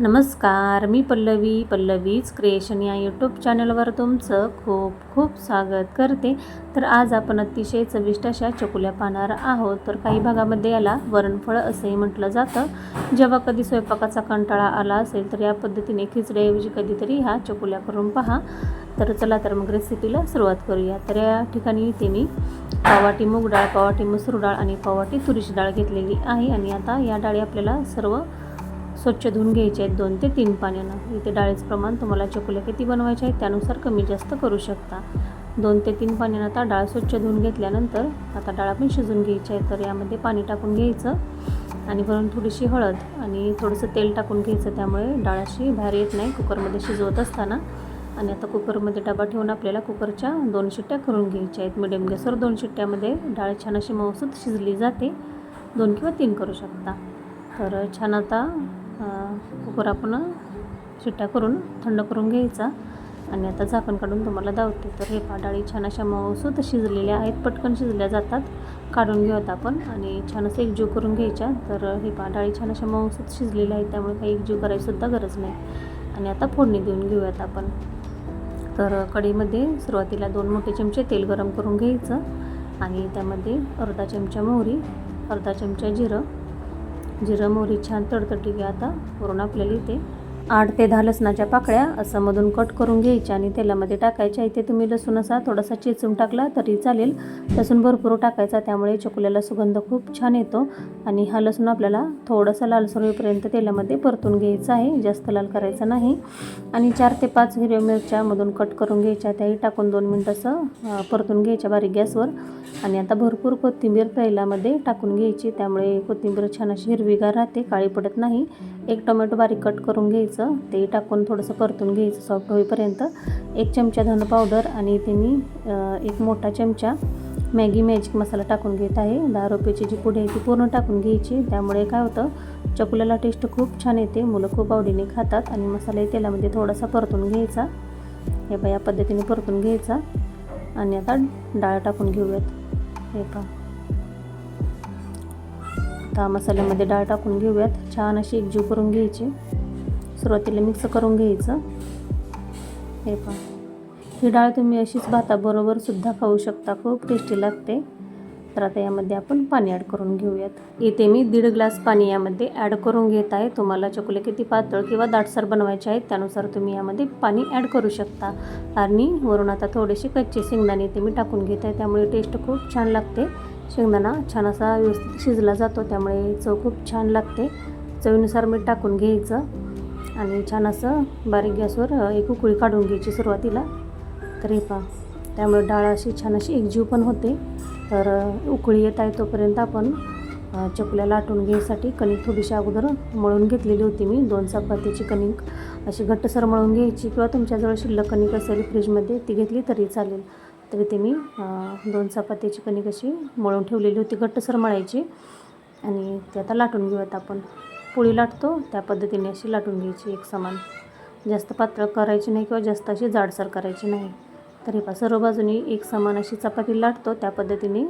नमस्कार मी पल्लवी पल्लवीज क्रिएशन या यूट्यूब चॅनलवर तुमचं खूप खूप स्वागत करते. तर आज आपण अतिशय चविष्ट अशा चकुल्या पाहणार आहोत. तर काही भागामध्ये याला वरणफळ असंही म्हटलं जातं. जेव्हा कधी स्वयंपाकाचा कंटाळा आला असेल तर या पद्धतीने खिचड्याऐवजी कधीतरी ह्या चकुल्या करून पहा. तर चला तर मग रेसिपीला सुरुवात करूया. तर या ठिकाणी इथे मी पावाटी मूग डाळ पावाटी मसूर डाळ आणि पावाटी तुरीची डाळ घेतलेली आहे. आणि आता या डाळी आपल्याला सर्व स्वच्छ धुवून घ्यायचे आहेत दोन ते तीन पाण्यानं. इथे डाळीचं प्रमाण तुम्हाला चकुल्या किती बनवायचे आहेत त्यानुसार कमी जास्त करू शकता. दोन ते तीन पाण्यानं आता डाळ स्वच्छ धुवून घेतल्यानंतर आता डाळ आपण शिजून घ्यायची आहे. तर यामध्ये पाणी टाकून घ्यायचं आणि वरून थोडीशी हळद आणि थोडंसं तेल टाकून घ्यायचं. त्यामुळे डाळ अशी बाहेर येत नाही. कुकरमध्ये शिजवत असताना आणि आता कुकरमध्ये डबा ठेवून आपल्याला कुकरच्या दोन शिट्ट्या करून घ्यायच्या आहेत. मिडियम गॅसवर दोन शिट्ट्यामध्ये डाळ छान अशी मऊसूत शिजली जाते. दोन किंवा तीन करू शकता. तर छान आता कुकर आपण शिट्ट्या करून थंड करून घ्यायचा. आणि आता झाकण काढून तुम्हाला दावते. तर हे पाडाळी छान अशा मऊसूत शिजलेल्या आहेत. पटकन शिजल्या जातात. काढून घेऊयात आपण. आणि छान असं एकजीव करून घ्यायच्या. तर हे पाडाळी छान अशा मऊसूत शिजलेल्या आहेत. त्यामुळे काही एकजीव करायचीसुद्धा गरज नाही. आणि आता फोडणी देऊन घेऊयात आपण. तर कढीमध्ये सुरुवातीला दोन मोठे चमचे तेल गरम करून घ्यायचं. आणि त्यामध्ये अर्धा चमचा मोहरी अर्धा चमचा जिरं जिरं मोहरी छान तडतडली की आता पूर्ण आपल्याला इथे आठ ते दहा लसणाच्या पाकळ्या असं मधून कट करून घ्यायच्या आणि तेलामध्ये टाकायच्या. इथे तुम्ही लसूण असा थोडासा चिचून टाकला तरी चालेल. लसूण भरपूर टाकायचा त्यामुळे चकुल्याला सुगंध खूप छान येतो. आणि हा लसूण आपल्याला थोडासा लालसर होईपर्यंत तेलामध्ये परतून घ्यायचा आहे. जास्त लाल करायचा नाही. आणि चार ते पाच हिरव्या मिरच्या मधून कट करून घ्यायच्या. त्याही टाकून दोन मिनटं असं परतून घ्यायच्या बारीक गॅसवर. आणि आता भरपूर कोथिंबीर तेलामध्ये टाकून घ्यायची. त्यामुळे कोथिंबीर छान अशी हिरवीगार राहते काळी पडत नाही. एक टोमॅटो बारीक कट करून घ्यायचं ते टाकून थोडंसं परतून घ्यायचं सॉफ्ट होईपर्यंत. एक चमचा धन पावडर आणि ते मी एक मोठा चमचा मॅगी मॅजिक मसाला टाकून घेत आहे. दहा रुपयाची जी पुढे आहे ती पूर्ण टाकून घ्यायची. त्यामुळे काय होतं चकुल्याला टेस्ट खूप छान येते. मुलं खूप आवडीने खातात आणि मसालाही तेलामध्ये थोडासा परतून घ्यायचा. हे बा या पद्धतीने परतून घ्यायचा. आणि आता डाळ टाकून घेऊयात. हे पहा. आता मसाल्यामध्ये डाळ टाकून घेऊयात. छान अशी एकजीव करून घ्यायची. सुरुवातीला मिक्स करून घ्यायचं. हे पहा. ही डाळ तुम्ही अशीच भाताबरोबर सुद्धा खाऊ शकता. खूप टेस्टी लागते. तर आता यामध्ये आपण पाणी ॲड करून घेऊयात. इथे मी दीड ग्लास पाणी यामध्ये ॲड करून घेत आहे. तुम्हाला चकुले किती पातळ किंवा दाटसर बनवायचे आहेत त्यानुसार तुम्ही यामध्ये पाणी ॲड करू शकता. आणि वरून आता थोडेसे कच्चे शेंगदाणे ते मी टाकून घेत आहे. त्यामुळे टेस्ट खूप छान लागते. शेंगदाणा छान असा व्यवस्थित शिजला जातो त्यामुळे चव खूप छान लागते. चवीनुसार मीठ टाकून घ्यायचं आणि छान असं बारीक गॅसवर एक उकळी काढून घ्यायची सुरुवातीला. तर हे पहा त्यामुळे डाळ अशी छान अशी एकजीव पण होते. तर उकळी येत आहे तोपर्यंत आपण चकल्या लाटून घ्यायसाठी कणिक थोडीशी अगोदर मळून घेतलेली होती मी दोन चपातीची कणिक. अशी घट्टसर मळून घ्यायची किंवा तुमच्याजवळ शिल्लक कणिक असेल फ्रीजमध्ये ती घेतली तरी चालेल. तर इथे मी दोन चपात्याची कणिक अशी मळून ठेवलेली होती घट्टसर मळायची. आणि ते आता लाटून घेऊयात आपण. पोळी लाटतो त्या पद्धतीने अशी लाटून घ्यायची एक समान. जास्त पातळ करायची नाही किंवा जास्त अशी जाडसर करायची नाही. तर हे पा सर्व बाजूनी एक समान अशी चपाती लाटतो त्या पद्धतीने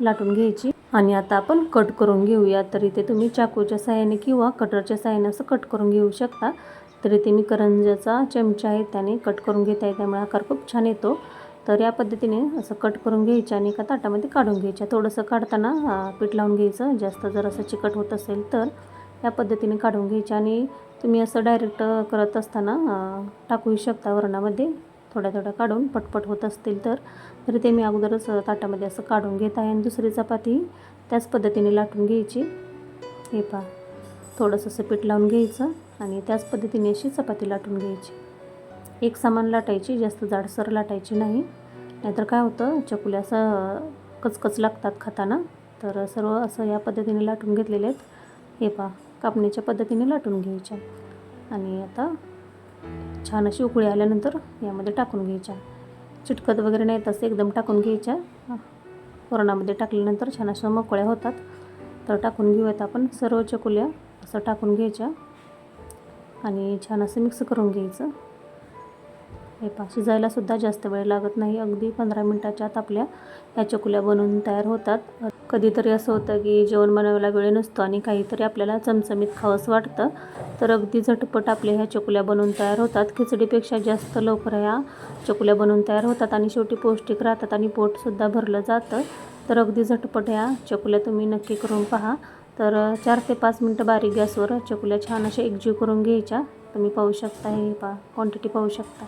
लाटून घ्यायची. आणि आता आपण कट करून घेऊया तर इथे तुम्ही चाकूच्या साह्याने किंवा कटरच्या साह्याने असं कट करून घेऊ शकता. तर इथे मी करंजाचा चमचा आहे त्याने कट करून घेत आहे त्यामुळे आकार खूप छान येतो. तर या पद्धतीने असं कट करून घ्यायचं आणि एका ताटामध्ये काढून घ्यायच्या थोडंसं काढताना पीठ लावून घ्यायचं. जास्त जर असं चिकट होत असेल तर या पद्धतीने काढून घ्यायचे आणि तुम्ही असं डायरेक्ट करत असताना टाकूही शकता वरणामध्ये. थोड्या थोड्या काढून पटपट होत असतील तर. तरी ते मी अगोदरच ताटामध्ये असं काढून घेत आहे. आणि दुसरी चपाती त्याच पद्धतीने लाटून घ्यायची. हे पहा. थोडंसं असं पीठ लावून घ्यायचं आणि त्याच पद्धतीने अशी चपाती लाटून घ्यायची. एक समान लाटायची जास्त जाडसर लाटायची नाही. नाहीतर काय होतं चकुल्या असं कचकच लागतात खाताना. तर सर्व असं या पद्धतीने लाटून घेतलेले आहेत. हे पहा कापणीच्या पद्धतीने लाटून घ्यायच्या. आणि आता छान अशी उकळी आल्यानंतर यामध्ये टाकून घ्यायच्या. चिटकत वगैरे नाही तसं एकदम टाकून घ्यायच्या. वरणामध्ये टाकल्यानंतर छान अशा मोकळ्या होतात. तर टाकून घेऊयात आपण सर्व चकुल्या. असं टाकून घ्यायच्या. आणि छान असं मिक्स करून घ्यायचं. हे पा शिजायलासुद्धा जास्त वेळ लागत नाही. अगदी पंधरा मिनटाच्या आत आपल्या ह्या चकुल्या बनवून तयार होतात. कधीतरी असं होतं की जेवण बनवायला वेळ नसतो आणि काहीतरी आपल्याला चमचमीत खावंसं वाटतं. तर अगदी झटपट आपल्या ह्या चकुल्या बनवून तयार होतात. खिचडीपेक्षा जास्त लवकर ह्या चकुल्या बनवून तयार होतात आणि शेवटी पौष्टिक राहतात आणि पोटसुद्धा भरलं जातं. तर अगदी झटपट ह्या चकुल्या तुम्ही नक्की करून पहा. तर चार ते पाच मिनटं बारीक गॅसवर चकुल्या छान अशा एकजीव करून घ्यायच्या. तुम्ही पाहू शकता हे पहा क्वांटिटी पाहू शकता.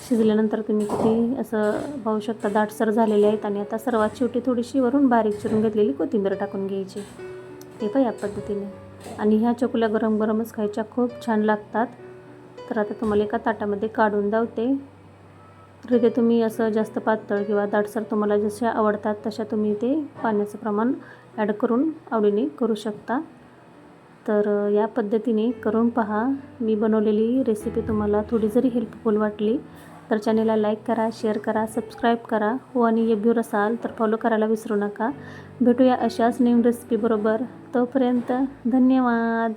शिजल्यानंतर तुम्ही किती असं पाहू शकता दाटसर झालेले आहेत आणि आता सर्वात शेवटी थोडीशी वरून बारीक चिरून घेतलेली कोथिंबीर टाकून घ्यायची. ते पण या पद्धतीने. आणि ह्या चकुल्या गरम गरमच खायच्या खूप छान लागतात. तर आता तुम्हाला एका ताटामध्ये काढून जावते तर ते तुम्ही असं जास्त पातळ किंवा दाटसर तुम्हाला जशा आवडतात तशा तुम्ही ते पाण्याचं प्रमाण ॲड करून आवडीने करू शकता. तर या पद्धतीने करून पहा. मी बनवलेली रेसिपी तुम्हाला थोडी जरी हेल्पफुल वाटली तर चॅनेलला लाईक करा शेअर करा सबस्क्राईब करा. हो आणि येब्यूर असाल तर फॉलो करायला विसरू नका. भेटूया अशाच नवीन रेसिपीबरोबर तोपर्यंत धन्यवाद.